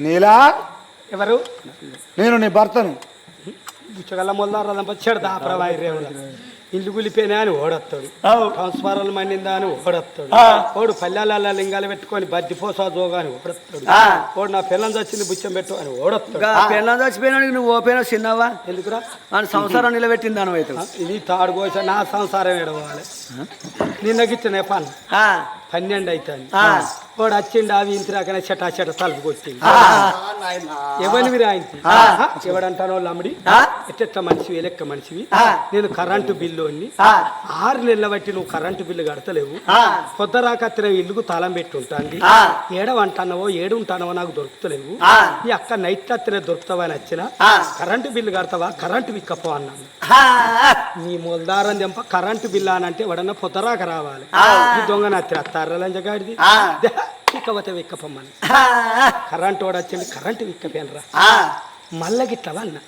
నీలా? ఎవరు? నేను నీ భర్తను. బుచ్చగల్ల మొదలారా వచ్చాడు దాపరవాయి రేవుల. ఇల్లు గులిపోయినా అని ఓడొస్తాడు ట్రాన్స్ఫారాలు మండిందా అని ఓడొస్తాడు ఓడు పల్లెల లింగాలు పెట్టుకొని బద్ది పోసా జోగా అని ఓడొస్తాడు ఓడు నా పిల్లని చచ్చింది బుచ్చం పెట్టు అని ఓడొస్తాడు పెళ్ళం చచ్చిపోయినానికి నువ్వు ఓపెన్ చిన్నవా? ఎందుకురా? మన సంసారం నిలబెట్టింది దాని అయితే ఇది తాడు కోస నా సంసారం ఎడవాలి నిన్న గిట్టిన పని? పన్నెండు అవుతుంది వాడు వచ్చిండు అవి ఇంటిరాకనే చెటా చెట తలుపు కొట్టింది ఎవరివి రాయింది? ఎవడంటానో లమ్మడి ఎట్టెట్ట మనిషివి లెక్క మనిషివి? నేను కరెంటు బిల్లు ఆరు నెలల బట్టి నువ్వు కరెంటు బిల్లు కడతలేవు. పొద్దురాకత్తిన ఇల్లుకు తాళం పెట్టి ఉంటుంది ఏడవంటానవో ఏడు ఉంటానవో నాకు దొరుకుతలేవు. ఈ అక్క నైట్ అత్తిన దొరుకుతావా అని వచ్చిన కరెంటు బిల్లు కడతావా? కరెంటు విక్కపో అన్నాను. నీ మొలదారం దెంప కరెంటు బిల్లు అని అంటే ఎవడన్నా పొద్దురాక రావాలి. దొంగ నత్తిన అత్తారలంజగాడిది విక్కవతే విక్కపమ్మని. కరెంటు వాడు వచ్చింది కరెంటు విక్కపోయినరా మళ్ళా గిట్లవా అన్న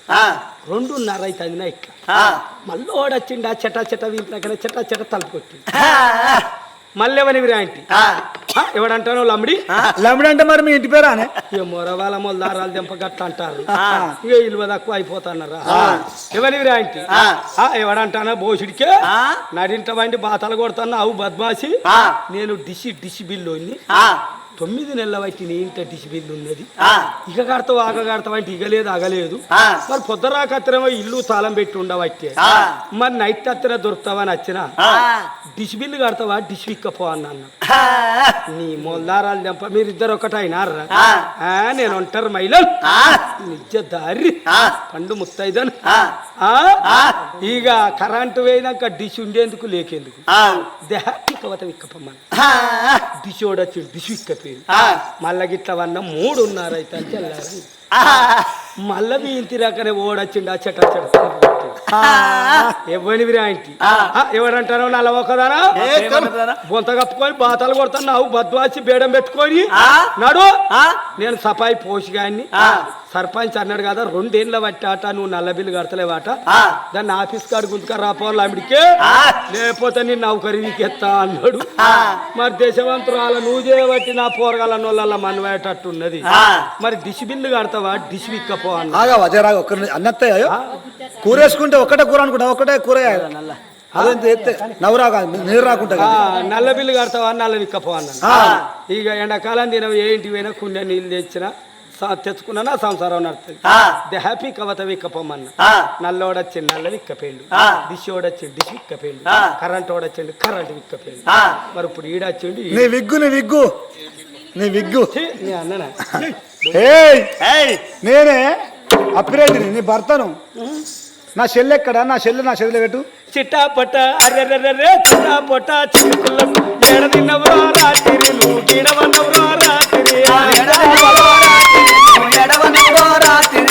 రెండున్నర అవుతుంది ఇట్లా మళ్ళీ వాడు వచ్చిండు ఆ చెట చెట వీంట్లో చెట చెట తలుపు కొట్టిండు. మళ్ళీ ఎవరి విరాంటి ఎవడంటానో లమ్మిడి లమ్మిడి అంటే మరి మీ ఇంటి పేరానే ఇక మొరవాల మొల దారాలు దెంప గట్ట అంటారు ఇక ఇల్వ తక్కువ అయిపోతున్నారా ఎవరి విరాంటి ఎవడంటానో బోసుడికే నడింట వండి బాతలు కొడతాను అవు బద్మాసి. నేను డిసి డిసి బిల్లు తొమ్మిది నెలల బట్టి నీ ఇంట బిల్లు ఉన్నది. ఇక కడతావు ఆగ కడతావు అంటే ఇగలేదు అగలేదు మరి పొద్దురాకత్తిరేమో ఇల్లు తాళం పెట్టి ఉండవట్టే మరి నైట్ అత్తర దొరుకుతావని వచ్చిన డిష్ బిల్లు కడతావా డిష్ విక్కపో అన్నాను నీ మొల్దారాలు దెంప మీరిద్దరు ఒకటైనారా? ఆ, నేను ఒంటరి మహిళను నిజ దారి. పండు ముత్తైదను. ఆ? ఇక కరెంటు వేయినాక డిష్ ఉండేందుకు లేకేందుకు? దేహానికి కవత విక్కపమ్మని డిష్ ఓడొచ్చి డిష్ విక్కపోయింది మళ్ళా గిట్ల వన్న మూడున్నర అయితే మళ్ళా ఇంటి రకనే ఓడొచ్చిండు ఆ చెట్ట ఎవరివి రాయింటి ఎవరంటారో నల్ల ఒకదానా బొంత కప్పుకొని బాతలు కొడుతున్నావు బద్వాసి బేడం పెట్టుకొని. నడు. నేను సఫాయి పోషిగాన్ని. సర్పంచ్ అన్నాడు కదా రెండేళ్ళ బట్టాట నువ్వు నల్ల బిల్లు కడతలేవాట. దాన్ని ఆఫీస్ కాడు గుంతుక రాపోవాలి ఆవిడికే? లేకపోతే నేను నౌకరికి ఎత్తా అన్నాడు మరి దేశవంతురాల నువ్వు చేయబట్టి నా పోరగాల నోళ్ళ మనవేటట్టున్నది మరి డిష్ బిల్లు కడతావా? డిష్ విక్కపో అన్న అన్నత్తయ్యో కూర వేసుకుంటే ఒక్కటే కూర అనుకుంటా ఒక్కటే కూర. నవ్వురాగా నీరు రాకుంటా. నల్ల బిల్లు కడతావా నల్ల విక్కపో అన్నాను. ఆ. ఇక ఎండాకాలం నేను ఏ ఇంటికి పోయినా కుండ నీళ్ళు తెచ్చినా తెచ్చుకున్నా సంసారం నడుతుంది ది హ్యాపీ కవత విక్కపోమన్న నల్లోడొచ్చిండు నల్ల విక్కపోయిండు. డిష్ ఓడొచ్చిండు డిష్ విక్కపోయిండు. కరెంట్ ఓడొచ్చిండు కరెంట్ విక్కపోయిండు. మరి ఇప్పుడు ఈడొచ్చిండు నీ విగ్గు నీ విగ్గు. నీ విగ్గు. నీ అన్ననా? ఏయ్. నేనే అప్పిరెడ్డిని నీ భర్తను. నా చెల్లె ఎక్కడ? నా చెల్లె నా చెల్లె పెట్టు. చిట్టాపట అర్రెర్రెర్రె చిట్టాపట చిక్కులకు ఏడ తిన్నవరో రాత్రి? నువ్వు గీడవన్నవరో రాత్రి? ఏ ఏడవన్నవరో రాత్రి?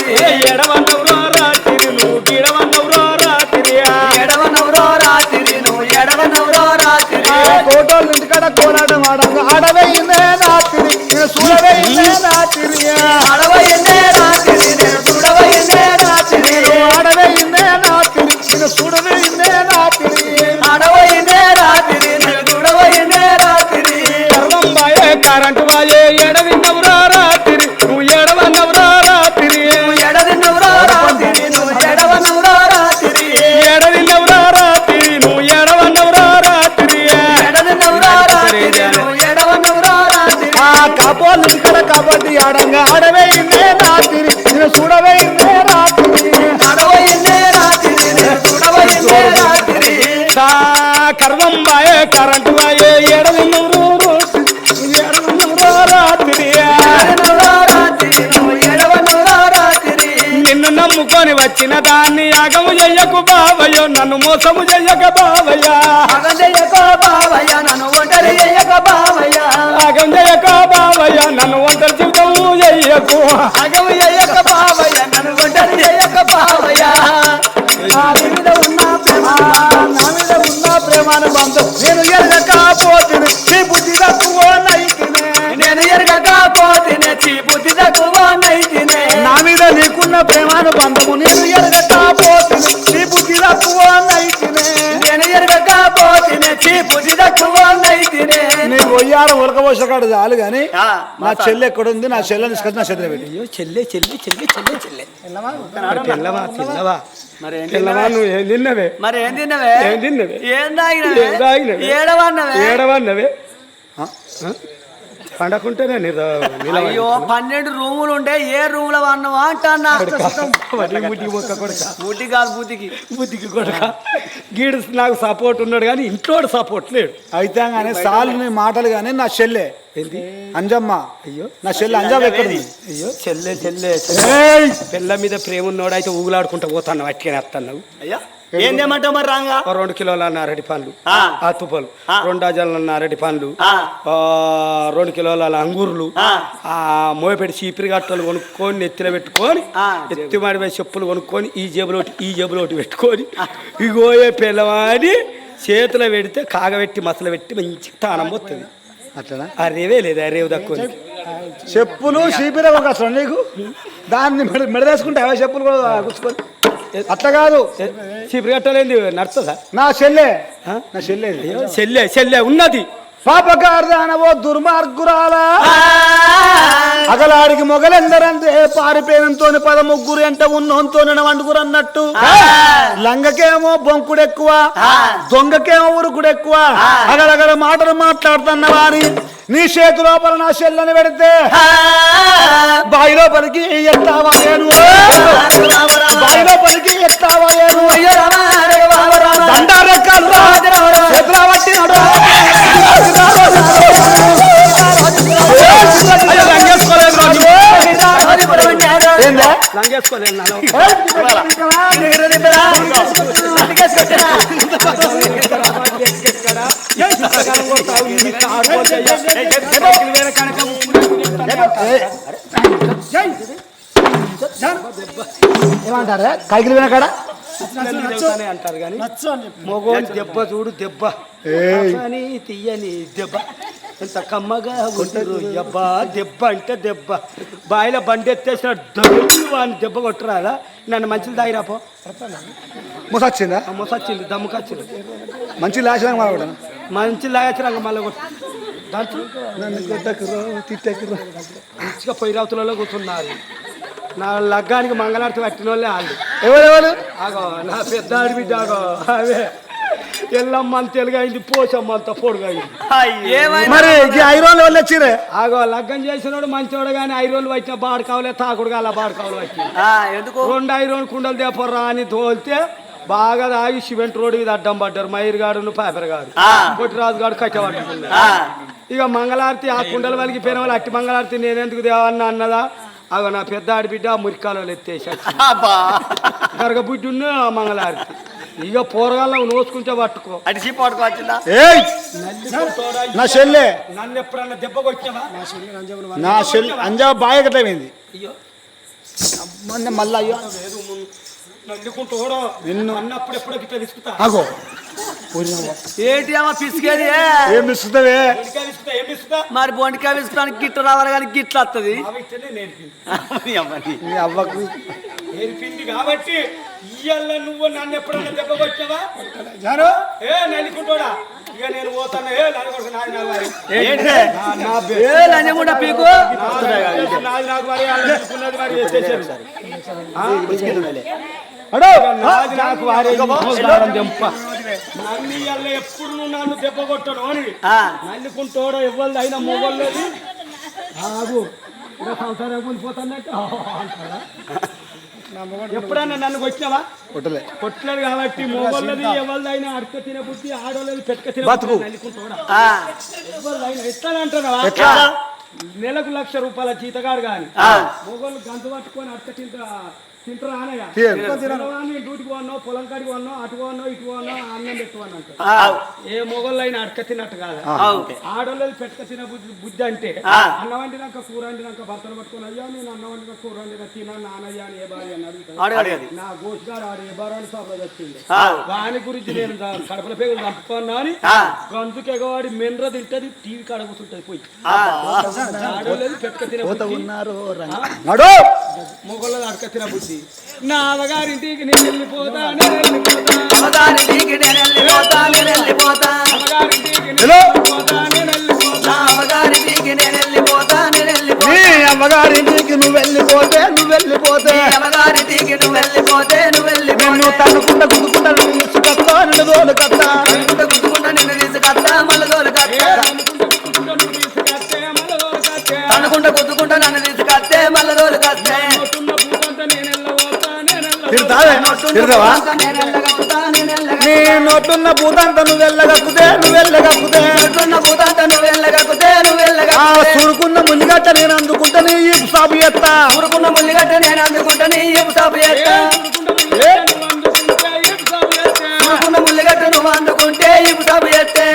కర్వం బాయే కరెంటు ఏడ తిన్నవరో ఏడ తిన్నవరో రాత్రి నిన్ను నమ్ముకొని వచ్చిన దాన్ని యాగము చెయ్యకు బావయ్యో నన్ను మోసము చెయ్యక బావయ్యా. యాగం చెయ్యక బావయ్యా నన్ను ఒంటరి జీవితము చెయ్యకు. నా మీద ఉన్న ప్రేమ నా మీద ఉన్న ప్రేమాను నేను ఎరగకపోతుంది నీ బుద్ధి తక్కువ నైతినే. నేను ఎరగకపోతేనే చీ బుద్ధి తక్కువ నైతినే. నా మీద నీకున్న ప్రేమాను బంధము నేను ఎరగకపోతుంది నీ బుద్ధి తక్కువ నైతినే. నేను ఎరగకపోతేనే చీ బుద్ధి తక్కువ నైతినే నీ గొయ్యాల ఉలకబోసి కోసకాడు చాలు కానీ నా చెల్లె ఎక్కడ ఉంది నా చెల్లెని తీసుకొచ్చి నా చేతిలో పెట్టి. అయ్యో చెల్లె చెల్లె చెల్లె చెల్లె చెల్లె. పిల్లవా పిల్లవా మరి ఏం పిల్లవా నువ్వు? ఏం తిన్నవే? మరి ఏం తిన్నవే? ఏం తిన్నవే? ఏం తాగినవే? ఏం తాగినవే? ఏడవన్నవే? ఏడవన్నవే? పండకుంటేనే నిర అయ్యో పన్నెండు రూములు ఉంటే ఏ రూమ్లో అన్నవా అంటన్నా కాదు. బుద్ధికి బుద్ధికి కొడక. గీడు నాకు సపోర్ట్ ఉన్నాడు కానీ ఇంట్లో సపోర్ట్ లేడు. అయితే కానీ సాలు నీ మాటలు కానీ నా చెల్లె. అంజమ్మ. అయ్యో నా చెల్లె అంజమ్మ ఎక్కడ అయ్యో. చెల్లె చెల్లె ఏయ్! పిల్ల మీద ప్రేమ ఉన్నోడు అయితే ఊగులాడుకుంటూ పోతాను అట్లనే వస్తాను అయ్యా. ఏం తెమ్మంటావు మరి రాంగా రెండు కిలోల నారటి పండ్లు ఆ. ఆ. రెండు డజన్ల నారటి పండ్లు రెండు కిలోల అంగూర్లు ఆ. ఆ మోయపెట్టి చీపిరి గట్టలు కొనుక్కొని నెత్తిన పెట్టుకొని. ఎత్తి మాడి మీద చెప్పులు కొనుక్కొని ఈ జేబులోటి ఈ జేబులోటి పెట్టుకొని ఇగోయే పిల్లవాడి చేతిలో పెడితే కాగబెట్టి మసలు పెట్టి మంచి తానం పోతుంది అట్లనా ఆ రేవే లేదు ఆ రేవు తక్కువ చెప్పులు చీపిరే ఒక అసలు నీకు దాన్ని మెడ మెడదేసుకుంటే అవే చెప్పులు కూడా గుచ్చుకొని అట్లా కాదు. చీపిరి గట్టలేంది నడుతుందా నా చెల్లె? నా చెల్లె చెల్లె చెల్లె ఉన్నది. పాపకార్దానవో దుర్మార్గురాలా? అగలాడికి మొగలెందరంటే పారిపోయినంతో పద ముగ్గురు ఎంట ఉన్నోంతో వండుగురు అన్నట్టు లంగకేమో బొంకుడు ఎక్కువ దొంగకేమో ఉరుకుడు ఎక్కువ అగలగల మాటలు మాట్లాడుతున్న వారి నీ చేతి లోపల నా చెల్లని పెడితే బావి లోపలికి ఎత్తావా నేను బావి లోపలికి ఎత్తావా నేను లంగేసుకోలేదు. ఏమంటారా? కైకిలి వినకాడ? అంటారు కానీ మగోని దెబ్బ చూడు దెబ్బ. ఏయ్. కానీ తీయని దెబ్బ. ఎంత కమ్మగా ఉంటారు అబ్బా దెబ్బ అంటే దెబ్బ. బాయిలో బండి ఎత్తేసిన దమ్ము వాడిని దెబ్బ కొట్టరాదా నన్ను మంచిది తాగిరాపో ముసొచ్చిందా? మొసొచ్చింది దమ్ముకొచ్చింది. మంచి లాశనం మాట్లాడ మంచి లాగచ్చినాక మళ్ళీ తిట్టకురో. మంచిగా పొయ్యిరావుతులలో కూర్చున్నారు. నా లగ్గానికి మంగళారతి పట్టిన వాళ్ళే. వాళ్ళు ఎవరెవరు? ఆగో నా పెద్ద బిడ్డ ఆగో అవే ఎల్లమ్మ అంత తెలుగైంది పోచమ్మ అంత పొడుగైంది. మరి ఈ ఐరోన్ వాళ్ళు వచ్చిరే ఆగో లగ్గం చేసినోడు మంచోడు కానీ ఐరోలు పట్టిన బాడు కావలే తాకుడు అలా బాడు కావాలి ఎందుకు? రెండు ఐరోలు కుండలు దేపర్రా అని తోలితే బాగా తాగి సిమెంట్ రోడ్డు మీద అడ్డం పడ్డారు మయూర్ గాడు పేపర్ గాడు. ఆ. కొట్టిరాజు గాడు కట్టబట్టుకున్నారు ఆ, ఇక మంగళారతి ఆ కుండల వాళ్ళకి పోయిన వాళ్ళు అట్టి మంగళారతి నేనెందుకు దేవన్నా అన్నదా? అగో నా పెద్ద ఆడిబిడ్డ మురికాలలో ఎత్తేసి అబ్బా. గరగబుడ్డున్న ఆ మంగళారతి. ఇక పోరగాళ్ళం నోసుకుంటే పట్టుకో. అడిసి పట్టుకోవచ్చిందా ఏయ్! నా చెల్లె. నన్ను ఎప్పుడన్నా దెబ్బ కొట్టావా నా చెల్లె అంజా బాయ్ కట్టమైంది అయ్యో. మొన్న మళ్ళీ అయ్యో. లేదు నల్లుకుంటూ నిన్ను- అన్నప్పుడు ఎప్పుడో గిట్ల విసుకుతా ఆగో. ఏంటి అమ్మ పిసికేది? ఏం మరి బొండికాయ విసుకుతానికి గిట్ట రావాలి కానీ గిట్ల వస్తుంది నీ అవ్వకు. నేర్పింది కాబట్టి ఇయ్యాల నువ్వు నన్ను ఎప్పుడన్నా దెబ్బ కొట్టావా ఏ ఇక నేను పోతాను. ఏ నలుగురు నాది నాకు మరి. అనుకున్నది మరి చేసేసారు. వారే. నన్ను ఎప్పుడు నువ్వు నన్ను దెబ్బ కొట్టను అని నల్లుకుంటోడో ఎవరిది అయినా ఇలా సంసారం ఎప్పుడన్నా నన్ను కొట్టినావా? కొట్టలే. కొట్టలేదు కాబట్టి మొగోళ్ళది ఎవరిదైనా అడక తిన బుద్ధి ఆడోళ్ళది పెట్టక తిన బతుకు. నల్లుకుంటోడా ఆ, ఎవరిదైనా ఎట్లా అంటున్నావా? నెలకు లక్ష రూపాయల జీతగాడు కానీ. మొగోళ్ళు గంతు పట్టుకొని అడక తింట. ఏ మొగోళ్ళు అయినా అడక తిన్నట్టు కాదు. ఆడోళ్ళది పెట్టక తిన బుద్ధి అంటే. అన్నం వండినాక కూర వండినాక భర్తలు పట్టుకొని అయ్యా నేను అన్నం వండిన కూర వండిన తిన నానయ్య అని ఏ భార్య అని నా గోష్గాడు ఆడు ఏ భార్య సభలో వచ్చింది వాని గురించి నేను కడపల పేగులు చంపుకున్నా అని ఆ. గంతుకు ఎగవాడి మెండ్ర తింటది టీవీ కాడ కూర్చుంటది పోయి. ఆ, ఆడోళ్ళది పెట్టక తిన బుద్ధి. ఉన్నారు నడు! మొగోళ్ళది అడక తిన బుద్ధి. నా అవగారింటికి నేను వెళ్ళిపోతా నేను వెళ్ళిపోతా. అవగారింటికి నేను వెళ్ళిపోతా, నేను వెళ్ళిపోతా. అవగారింటికి నేను హలో. వెళ్ళిపోతా నేను వెళ్ళిపోతా. నా అవగారింటికి అమ్మగారింటికి నేను వెళ్ళిపోతా నేను నీ వెళ్ళిపోతా అమ్మగారింటికి నువ్వు వెళ్ళిపోతే నువ్వు వెళ్ళిపోతే. నీ అమ్మగారింటికి నువ్వు వెళ్ళిపోతే నువ్వు నిన్ను వెళ్ళిపోతే తన్నుకుంటా నేను నీ నోటున్న భూతంత నువ్వు వెళ్ళగక్కుతే నువ్వు వెళ్ళగక్కుతే. వెళ్ళగలుగుతున్న భూతాంత నువ్వు వెళ్ళగకుతే నువ్వు ఆ వెళ్ళగకుతే సురుకున్న మునిగట్ట నేను అందుకుంటా నీ ఈ సాబు ఎత్తా. ఊరుకున్న ముల్లిగట్ట నేను అందుకుంటా నీ ఏపు సాపు చేస్తా ఊరుకున్న ముల్లిగట్ట నువ్వు అందుకుంటే ఏపు సాపు చేస్తే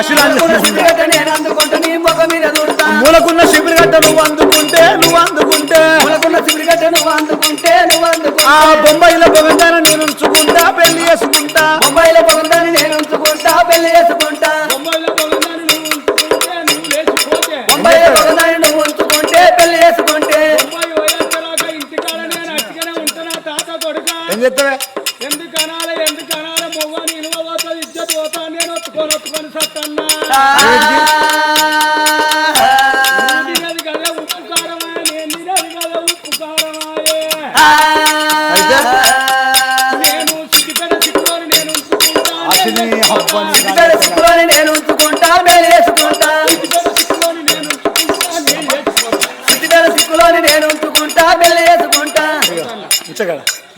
అసలు ఊరుకున్న సిద్ధిగట్ట నేను అందుకుంటా నువ్వు అందుకుంటే నువ్వు ఆ అందుకుంటా బొంబాయిలో బొగంగాన నేను ఉంచుకుంటా పెళ్ళి చేసుకుంటా. బొంబాయిలో పొందని నేను ఉంచుకుంటా పెళ్ళి చేసుకుంటా. బొంబాయిలో పొందని నువ్వు ఉంచుకుంటే పెళ్ళి చేసుకుంటే. ఏం చెప్తావే ఎందుకనాలే ఎందుకనాలే మొవ్వ నేను పోతుంది ఇజ్జత్ పోతా నేను ఒత్తుకొని ఒత్తుకొని సత్తన్నా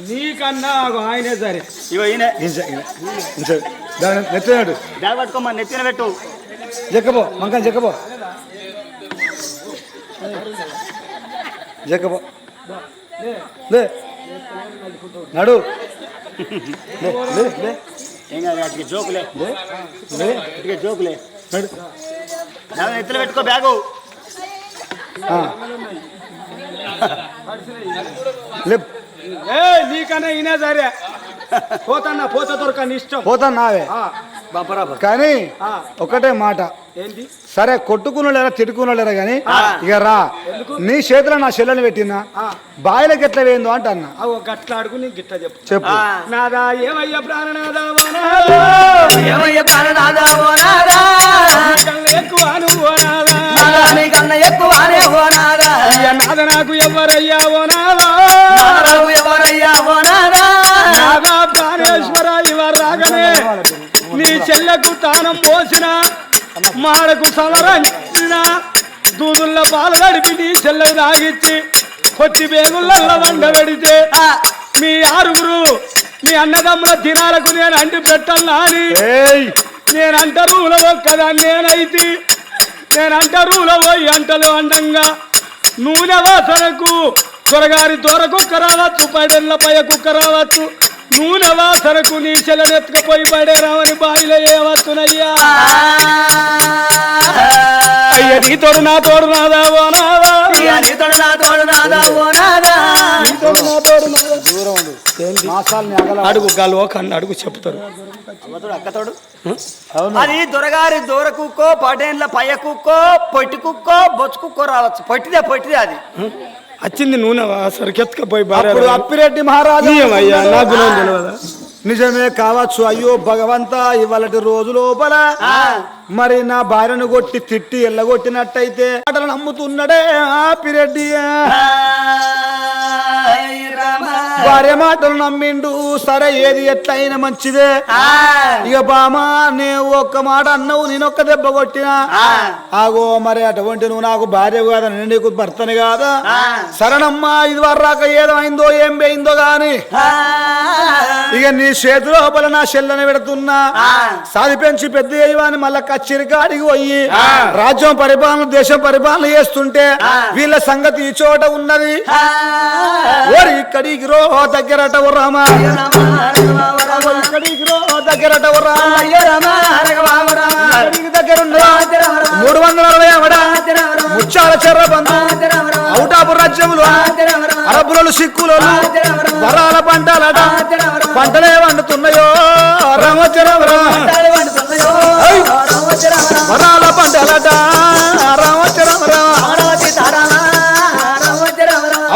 నీకన్నా ఆయనే సరే. ఇగో ఈయన. దాని నెత్తినాడు. బ్యాగ్ పట్టుకోమా నెత్తిన పెట్టు. జక్కబో మంకం జక్కబో జక్కబో లే నడు. ఏం కాదు అటుకి జోకులే అటుకి జోకులే నడు. దాని నెత్తిన పెట్టుకో బ్యాగు. లే నీకన్నా ఈయనే సరే. పోతన్నా పోత దొరకని ఇష్టం. పోతా నావే. కానీ ఆ. ఒకటే మాట. ఏంటి? సరే కొట్టుకున్నలేరా తిట్టుకున్నలేరా కానీ ఇక రా. నీ చేతిలో నా చెల్లెని పెట్టినా బాయిలకి ఎట్లా వేయిందో అంట అన్న అవు గట్ల అడుగు నీ గిట్ల చెప్పు. చెప్పు నాదా ఏమయ్య ప్రాణనాదా ఓ నాదా. ఏమయ్య ప్రాణనాథా ఓ నాదా. కళ్ళ ఎక్కువ నువ్వు నాదా. నీకన్నా ఎక్కువనే ఓ నాదా. అయ్య నాద నాకు ఎవ్వరయ్యా ఓ నీ చెల్లెకు తానం పోసిన మాడకు సమరంచిన దూదుల్ల పాలు నడిపి నీ చెల్లెకు తాగిచ్చి కొట్టి బేగుళ్ళ వండ పెడితే ఆ, మీ ఆరుగురు మీ అన్నదమ్ముల దినాలకు నేను అంటి పెట్టాలా అని. ఏయ్. నేనంట రూల ఒక్కదాన్ని నేనైతి నేనంట రూల పోయి అంటలు అండంగా నూనె వాసనకు త్వరగారి దూర కుక్క రావచ్చు పైడెళ్ళ పయ కుక్క రావచ్చు. నూనె వాసనకు నీ చెల్లెనెత్తుకపోయి పడే రావని బావిలో ఏవచ్చునయ్యా అయ్య నీ తోడు నా తోడు నాదా ఓ నాదా. ఇక నీతోడు నా తోడు నాదా ఓ నాదా. నీ తోడు నా తోడు నాదా. దూరం ఉండు. అడుగు గల్వ కన్ను అడుగు చెప్తారు. అక్కతోడు అది దొరగారి దూర కుక్కో పటేన్ల పయ్య కుక్కో పొట్టి కుక్కో బొచ్చు కుక్కో రావచ్చు. పొట్టిదే పొట్టిదే అది. వచ్చింది నూనె సరికెత్తుకపోయి అప్పుడు అప్పిరెడ్డి మహారాజు తెలియదా? నిజమే కావచ్చు అయ్యో భగవంతా ఇవాళటి రోజు లోపల మరి నా భార్యను కొట్టి తిట్టి ఎల్లగొట్టినట్టయితే మాటలు నమ్ముతున్నాడే ఆపిరెడ్డి. భార్య మాటలు నమ్మిండు సరే ఏది ఎట్లయినా మంచిదే. ఇక బామా నేను ఒక్క మాట అన్నావు నేను ఒక్క దెబ్బ కొట్టినా. ఆగో మరి అటువంటి నువ్వు నాకు భార్య కాదా నేను నీకు భర్తని కాదా. సరేనమ్మా ఇది వరరాక ఏదో అయిందో ఏం పోయిందో గాని. ఇక నీ చేతి లోపల నా చెల్లని పెడుతున్నా. సాది పెంచి పెద్ద చేయమని మళ్ళా కచ్చిరి కాడికి పోయి రాజ్యం పరిపాలన దేశం పరిపాలన చేస్తుంటే వీళ్ళ సంగతి ఈ చోట ఉన్నది ఇక్కడికి రో దగ్గరట రామ. ఇక్కడికి రో దగ్గరట రామ. మూడు వందల అరవై రామ. ముచ్చాల చెర్ర బంధు. ఔటాపు రాజ్యములు రామ, రామ. అరబులు సిక్కులు. వరాల పంటలట. పంటలే వండుతున్నాయో రామచరం వరాల పంటలట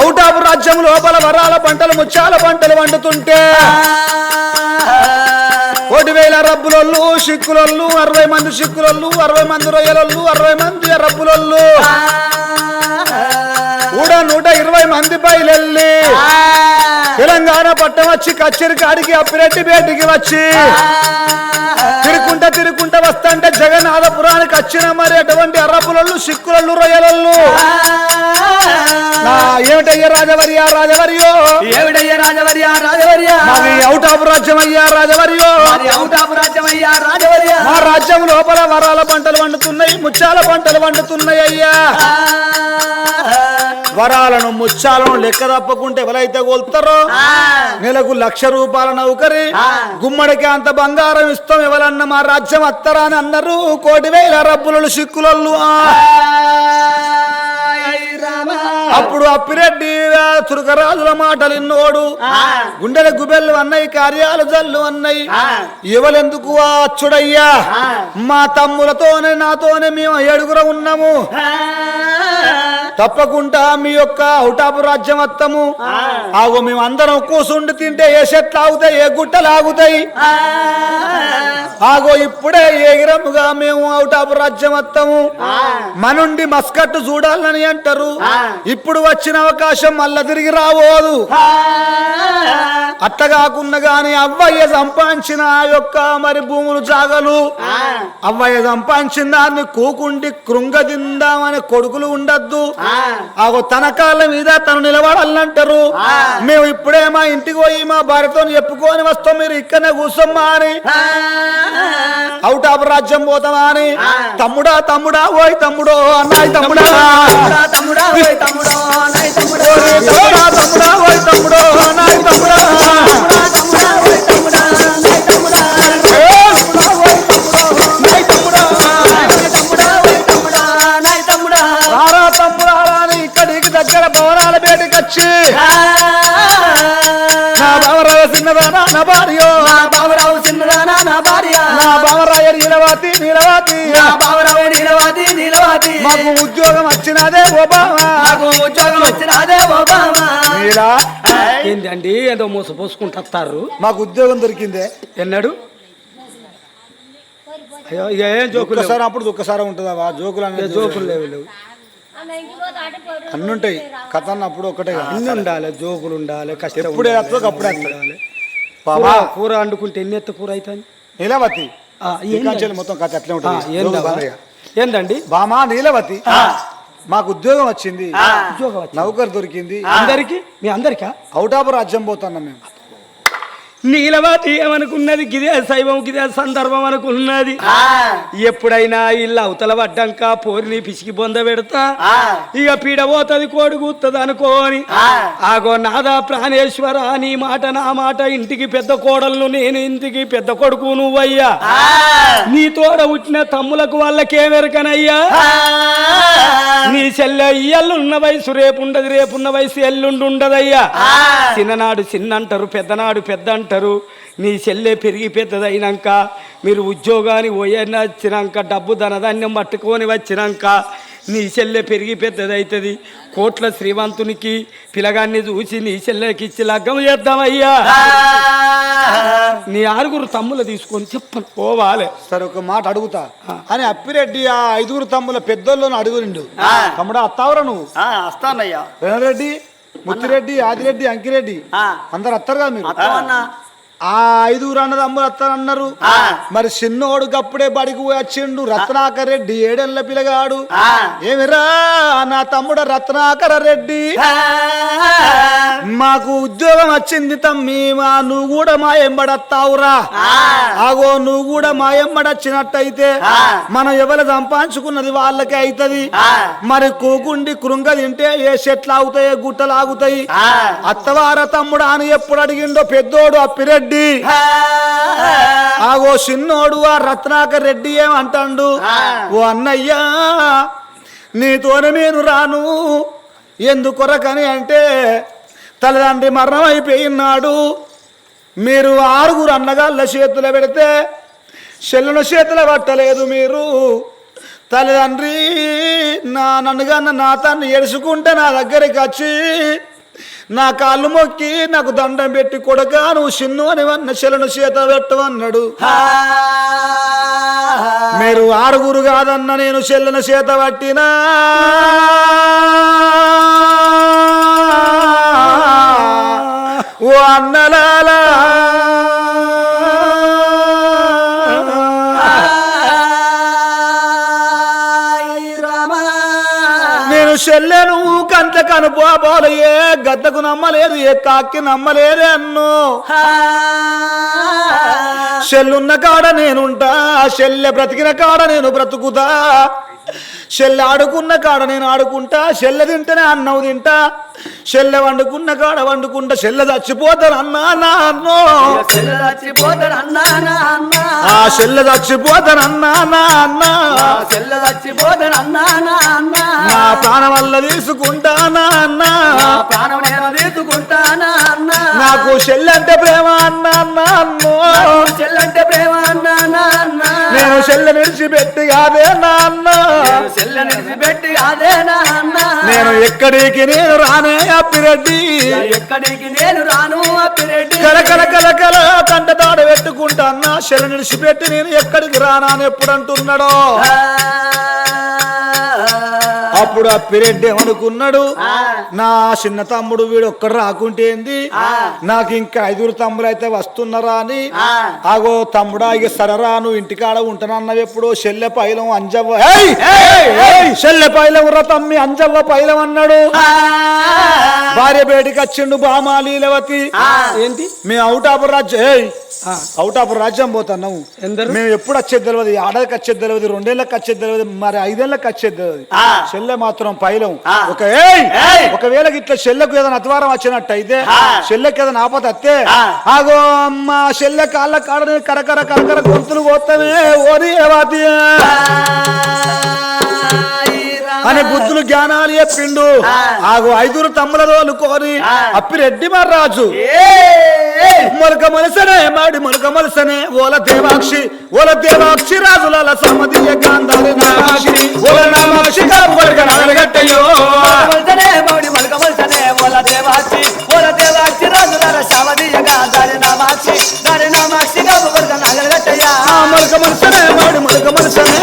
ఔటాపు రాజ్యం లోపల వరాల పంటలు ముచ్చాల పంటలు వండుతుంటే కోటి వేల రబ్బులొల్లు సిక్కులొల్లు అరవై మంది సిక్కులొల్లు అరవై మంది రొయ్యలొల్లు అరవై మంది రబ్బులొల్లు కూడా నూట ఇరవై మంది బయలెల్లి తెలంగాణ పట్టం వచ్చి కచ్చేరి కాడికి అప్పిరెడ్డి బేటికి వచ్చి తిరుకుంటా తిరుకుంటా వస్తాంటే జగన్నాథపురానికి వచ్చిన మరి అటువంటి అర్రపులళ్ళు సిక్కులళ్ళు రొయ్యలళ్ళు. నా ఏమిటయ్యా రాజవర్యా రాజవర్యో? ఏమిటయ్యా రాజవర్య రాజవర్య? మాది అవుట్ ఆఫ్ రాజ్యం అయ్యా రాజవర్యో అది అవుటాపు రాజ్యమయ్యా రాజవర్య? మా రాజ్యం లోపల వరాల పంటలు వండుతున్నాయి ముత్యాల పంటలు వండుతున్నాయి అయ్యా. వరాలను ముత్యాలను లెక్క తప్పకుంటే ఎవరైతే కొలుతారో నెలకు లక్ష రూపాయల నౌకరి గుమ్మడికి అంత బంగారం ఇస్తాం ఎవరన్నా మా రాజ్యం అత్తరా అని అన్నారు. కోటి వేల రబ్బులు సిక్కులళ్ళు ఆ. అప్పుడు అప్పిరెడ్డి తురకరాజుల మాటలు ఇన్నోడు గుండెల గుబెళ్ళు అన్నయ్య కార్యాలు జల్లు అన్నయ్య. ఎవలెందుకు అచ్చుడయ్యా? మా తమ్ములతోనే నాతోనే మేము ఏడుగురు ఉన్నాము. తప్పకుండా మీ యొక్క ఔటాపు రాజ్యం వత్తము ఆగో మేము అందరం కూసుండి తింటే ఏ చెట్లు ఆగుతాయి ఏ గుట్టలు ఆగుతాయి? ఆగో ఇప్పుడే ఎగిరముగా మేము ఔటాపు రాజ్యం వత్తము మనుండి మస్కట్టు చూడాలని అంటారు. ఇప్పుడు వచ్చిన అవకాశం మళ్ళా తిరిగి రావోదు. అట్ట కాకుండా గాని అవ్వయ్య సంపాదించిన ఆ యొక్క మరి భూములు జాగలు. అవ్వయ్య సంపాదించిన దాన్ని కూకుండి కృంగదిందామని కొడుకులు ఉండద్దు. ఆగో తన కాళ్ళ మీద తను నిలబడాలంటారు. మేము ఇప్పుడే మా ఇంటికి పోయి మా భార్యతో చెప్పుకొని వస్తాం మీరు ఇక్కడనే కూర్చోమ్మా అని. అవుట్ ఆఫ్ రాజ్యం పోతామా అని. తమ్ముడా తమ్ముడా ఓయ్ తమ్ముడో అన్నాయి తమ్ముడా. తమ్ముడా తమ్ముడో నాయ్ తమ్ముడో ఓయ్ తమ్ముడా అన్నాయి తమ్ముడా. భవనాల బయటకు వచ్చి. నా చిన్నదానా నా భార్యో. నా బావరావు చిన్నదానా నా భార్య. నా నీలవాతి నీలవాతి. నా మాకు ఉద్యోగం వచ్చినదే ఓబామా. నాకు ఉద్యోగం వచ్చిన అదే ఒబామా నీలా ఏంటండి ఏదో మోసపోసుకుంటూ వస్తారు మాకు ఉద్యోగం దొరికిందే. ఎన్నాడు? అయ్యో ఇక ఏం జోకులు. ఒక్కసారి అప్పుడు ఒక్కసారి ఉంటుందా? జోకులు అనేది జోకులు లేవు లేవు. అన్ని ఉంటాయి కథ అన్నప్పుడు ఒకటే. అన్ని ఉండాలి జోకులు ఉండాలి కష్టం ఎప్పుడే వస్తుందో అప్పుడే. ఉండాలి. బాబా. కూర- వండుకుంటే ఎన్ని ఎత్త కూర అవుతుంది నీలవతి. మొత్తం కథ అట్లే ఆ, ఉంటుంది. ఏందండి? బామా నీలవతి. మాకు ఉద్యోగం వచ్చింది. ఉద్యోగం వచ్చింది. నౌకరు దొరికింది. అందరికి? మీ అందరికా? అవుట్ ఆఫ్ రాజ్యం పోతున్నాం మేము. నీలవాతి ఏమనుకున్నది? గిదే శైవం గిదే సందర్భం అనుకున్నది. ఎప్పుడైనా ఇల్లు అవతల పడ్డాక పోరిని పిసికి బొంద పెడతా. ఇక పీడ పోతుంది కోడి కూతుంది అనుకోని. ఆగో నాదా ప్రాణేశ్వర నీ మాట నా మాట ఇంటికి పెద్ద కోడళ్ళు నేను ఇంటికి పెద్ద కొడుకు నువ్వయ్యా. నీ తోడ పుట్టిన తమ్ములకు వాళ్ళకేమెరకనయ్యా నీ చెల్లె ఇయ్యల్లున్న వయసు రేపుండదు రేపున్న వయసు ఎల్లుండి ఉండదయ్యా చిన్ననాడు చిన్న అంటారు పెద్దనాడు పెద్ద అంటారు నీ చెల్లె పెరిగి పెద్దదైనాక మీరు ఉద్యోగాన్ని పోయని వచ్చినాక డబ్బు ధనధాన్యం పట్టుకొని వచ్చినాక నీ చెల్లె పెరిగి పెద్దదవుతుంది కోట్ల శ్రీమంతునికి పిలగాన్ని చూసి నీ చెల్లెకి ఇచ్చి లగ్గం చేద్దామయ్యా. నీ ఆరుగురు తమ్ములు తీసుకొని చెప్పను. పోవాలి. సరే ఒక మాట అడుగుతా. అని అప్పిరెడ్డి ఆ ఐదుగురు తమ్ముల పెద్దోళ్ళను అడుగురిండు. తమ్ముడా అత్తావరా నువ్వు? వస్తానయ్యా. రెడ్డి ముత్తిరెడ్డి ఆదిరెడ్డి అంకిరెడ్డి. ఆ. అందరు అత్తారు కదా మీరు ఆ ఐదుగురు అన్నది అమ్మలు అత్తారన్నారు మరి చిన్నోడు గప్పుడే బడికి వచ్చిండు. రత్నాకర్ రెడ్డి ఏడెళ్ళ పిల్లగాడు. ఏమిరా నా తమ్ముడు రత్నాకర రెడ్డి? మాకు ఉద్యోగం వచ్చింది తమ్మి మా నువ్వు కూడా మా ఎంబడత్తావురా ఆగో నువ్వు కూడా మా ఎంబడొచ్చినట్టయితే మనం ఎవరు సంపాదించుకున్నది వాళ్ళకే అవుతది మరి కూకుండి కృంగ తింటే ఏ చెట్లు ఆగుతాయి ఏ గుట్టలు ఆగుతాయి? అత్తవార తమ్ముడు అని ఎప్పుడు అడిగిండో పెద్దోడు అప్పిరెడ్డి ఆగో చిన్నోడు ఆ రత్నాకర్ రెడ్డి ఏమంటాడు? ఓ అన్నయ్యా నీతోనే నేను రాను. ఎందుకొరకని అంటే తల్లిదండ్రి మరణం అయిపోయినాడు మీరు ఆరుగురు అన్నగాళ్ళ చేతులు పెడితే చెల్లుల చేతులు పట్టలేదు మీరు. తల్లిదండ్రి నా నన్నుగా నా తాన్ని ఎడుచుకుంటే నా దగ్గరికి వచ్చి నా కాళ్ళు మొక్కి నాకు దండం పెట్టి కొడక నువ్వు చిన్ను అని వన్న చెలను చేత పెట్టవన్నాడు మీరు ఆరుగురు కాదన్న నేను చెల్లెన చేత పట్టినా. ఓ అన్నలాలా. నేను చెల్లెను కంట కనుపోబోలు ఏ గద్దకు నమ్మలేదు ఏ కాకి నమ్మలేదే అన్నో చెల్లున్న కాడ నేనుంటా చెల్లె బ్రతికిన కాడ నేను బ్రతుకుతా. చెల్లె ఆడుకున్న కాడ నేను ఆడుకుంటా చెల్లె తింటేనే అన్నం తింటా. చెల్లె వండుకున్న కాడ వండుకుంటా చెల్లె చచ్చిపోతాను అన్నా నా అన్నో. ఆ చెల్లె చచ్చిపోతాను అన్నా నా అన్నా. నా ప్రాణం వల్ల తీసుకుంటా నా అన్నా. ప్రాణం నేను తీసుకుంటానా అన్న. నాకు చెల్లెంటే ప్రేమ అన్నా చెల్లంటే ప్రేమ అన్నా నా అన్న. నేను చెల్లె విడిచిపెట్టి కాదే నా అన్న. నేను చెల్లని విడిచిపెట్టి అదే నా అన్న. నేను ఎక్కడికి నేను రానే అప్పిరెడ్డి ఎక్కడికి నేను రాను అప్పిరెడ్డి కల కల కల కల కంట తాడు పెట్టుకుంటా అన్న. చెల్లె విడిచిపెట్టి నేను ఎక్కడికి రానా అని ఎప్పుడు అంటున్నాడో. అప్పుడు అప్పిరెడ్డి ఏమనుకున్నాడు? నా చిన్న తమ్ముడు వీడు ఒక్కడు రాకుంటే ఏంది? నాకు ఇంకా ఐదుగురు తమ్ముడు అయితే వస్తున్నారా అని? ఆగో తమ్ముడా ఇక సరరా నువ్వు ఇంటికాడ ఉంటానన్నవి ఎప్పుడు చెల్లె పైలం అంజవ్వ! చెల్లె పైలం రా తమ్మి అంజవ్వ పైలం అన్నాడు. భార్య బయటికి వచ్చిండు బామా లీలవతి ఏంటి? మేము అవుట్ ఆఫ్ రాజ్యం! అవుట్ ఆఫ్ రాజ్యం పోతున్నాము మేము ఎప్పుడు వచ్చేది తెలియదు ఏడాదికి వచ్చేది తెలియదు రెండేళ్ళకి వచ్చేది తెలియదు మరి ఐదేళ్ళకి వచ్చేది తెలియదు చెల్లె మాత్రం పైలం. ఒక ఒకవేళ ఇట్లా చెల్లెకు ఏదైనా అత్వారం వచ్చినట్టు అయితే చెల్లెకి ఏదైనా ఆపద వస్తే ఆగో అమ్మ చెల్లె కాళ్ళ కాడని కరకర కరకర గొంతులు పోతామే ఓరి ఏవాతి అని బుద్ధులు జ్ఞానాలు చెప్పిండు. ఆగో ఐదుగురు తమ్ముల తోలుకొని అప్పిరెడ్డి మర్రాజు మొలక మొలసనే మాడి మొలక మొలసనే ఓల దేవాక్షి ఓల దేవాక్షి రాజుల సమదీయ గాంధారి నామాక్షి ఓల నామాక్షి వలసనే మౌడి మలక వలసనే ఓల దేవాక్షి ఓల దేవాక్షి దారి నామాక్షి దారి నామాక్షి. ఆ మొలక మొలసనే మాడి మొలక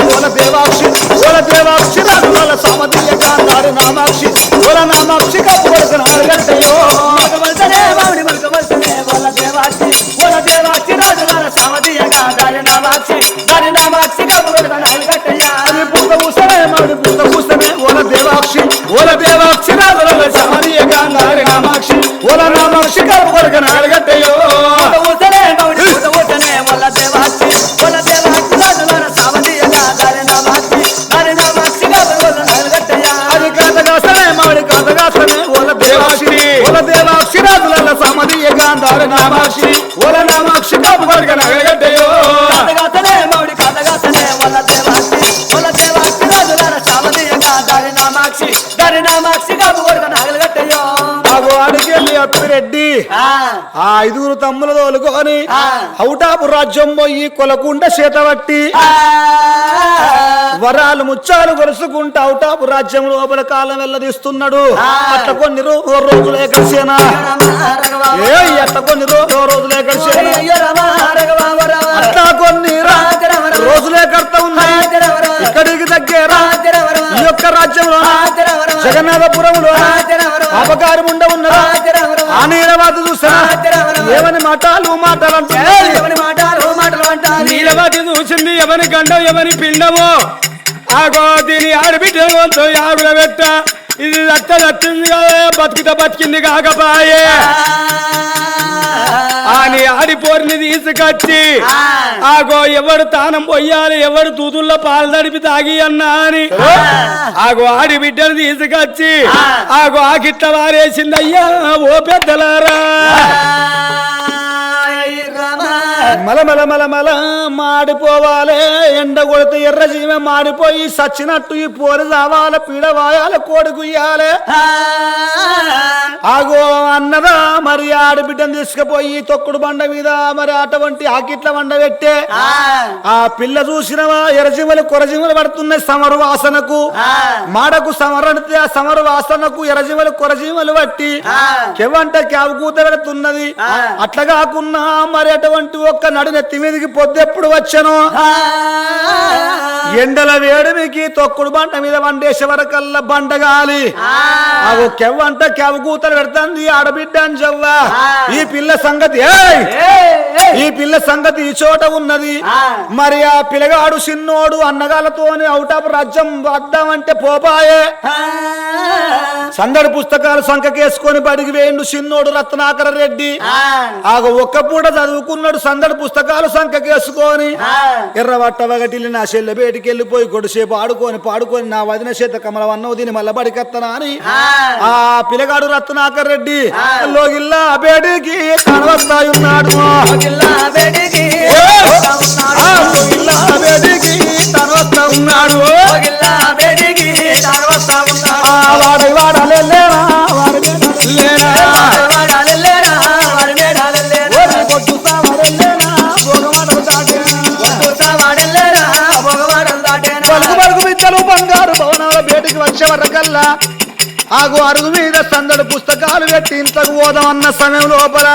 ఓల దేవాక్షి ఓల దేవాక్షి రాజుల సమదీయ గాంధారి నామాక్షి ఓల నామాక్షి కాపుగడగ నాగట్టయ్యో మలక వలసనే మౌడి మలక వలసనే ఓల దేవాక్షి ఓల దేవాక్షి రాజులార శవదీయగా దారి నామాక్షి దారి నామాక్షి కాపుకొరక నగలగట్టయ్యా అది పూత పూసనే మాడి పూత పూసనే ఓల దేవాక్షి ఓల దేవాక్షి గాంధారి నామాక్షి ఓల నామాక్షి కాపుగడగ నాగట్టయ్యో నామాక్షి ఓల నామాక్షి కాపుగడగ నాగట్టయ్యో కాతగాతనే మౌడి కాతగాతనే వల్ల దేవాక్షి వల్ల దేవాక్షి రాజులార శావదీయంగా దారి నామాక్షి దారి నామాక్షి కాపు కొడుక నగలగట్టయ్యో బాబు అడిగెళ్ళి అప్పిరెడ్డి. ఆ. ఐదుగురు తమ్ముల తోలుకొని అవుటాపు రాజ్యం పోయి కొలకుండ చేతబట్టి వరాలు ముచ్చాలు గొలుసుకుంటా అవుటాపు రాజ్యం లోపల కాలం వెళ్ళదీస్తున్నాడు అట్ట కొన్ని రోజులే గడిచేనా? ఏ అట్ట కొన్ని రోజులే గడిచేనా? అట్లా కొన్ని రోజులే కడతా ఉన్నాయి. ఇక్కడికి దగ్గర? ఈ యొక్క రాజ్యంలో జగన్నాథపురంలో అపకారం ఉండ ఉన్నదా ఆ నీలవాత చూసా ఏమని మాటలు మాటలు మాటలు నీలవాటి చూసింది ఎవరి గండం ఎవరి పిండమో? ఆగో దీని ఆడబిడ్డ వంతు ఆగుల పెట్ట ఇది రక్త రక్తింది కదా బతుకుత బతికింది కాకపాయే. అని ఆడిపోరిని తీసుకొచ్చి ఆగో ఎవడు తానం పొయ్యాలి ఎవడు తూతుల్లో పాలు తడిపి తాగి అన్నా అని. ఆగో ఆడి బిడ్డను తీసుకొచ్చి ఆగో ఆకిట్ల వారేసింది అయ్యా ఓ పెద్దలారా. మల మల మల మల మాడిపోవాలే. ఎండ కొడితే ఎర్ర జీవ మాడిపోయి సచ్చినట్టు ఈ పోరు చావాల పీడ వాయాల కోడి కుయ్యాలే ఆగో అన్నదా మరి ఆడబిడ్డను తీసుకుపోయి తొక్కుడు బండ మీద మరి అటువంటి ఆకిట్ల బండ పెట్టే. ఆ. పిల్ల చూసినవా ఎర్రజిమలు కొరజిమలు పడుతున్నాయి సమరు వాసనకు. మాడకు సమరణితే ఆ సమరు వాసనకు ఎర్రజిమలు కొరజిమలు పట్టి. కెవంట క్యావు కూత పెడుతున్నది. అట్లా కాకున్నా మరి అటువంటి ఒక్క నడు నెత్తి మీదకి పొద్దెప్పుడు వచ్చను? ఎండల వేడిమికి తొక్కుడు బండ మీద వండేసే వరకల్లా బండ గాలి. అగో కెవ్వంట కెవ కూతలు పెడుతుంది ఆడబిడ్డ అని చెవ్వ ఈ పిల్ల సంగతి! ఈ పిల్ల సంగతి ఈ చోట ఉన్నది. మరి ఆ పిల్లగాడు చిన్నోడు అన్నగాలతోని అవుట్ ఆఫ్ రాజ్యం వద్దామంటే పోపాయే. సందడి పుస్తకాలు సంఖకేసుకొని బడికి వేయండు చిన్నోడు రత్నాకర రెడ్డి. ఆగ ఒక్క పూట చదువుకున్నాడు సందడి పుస్తకాలు సంఖకేసుకొని. ఎర్రవట్ట వగటిల్లి నా చెల్లె బయటికి వెళ్ళిపోయి కొద్దిసేపు ఆడుకొని పాడుకొని నా వదిన చేత కమలవన్నవు దీని మళ్ళా బడికెత్తనా అని. ఆ. పిల్లగాడు రత్నాకర్ రెడ్డి లోగిల్లా బేడికి ఉన్నాడు పుస్తకాలు పెట్టి ఇంట్లోకి అన్న సమయం లోపల.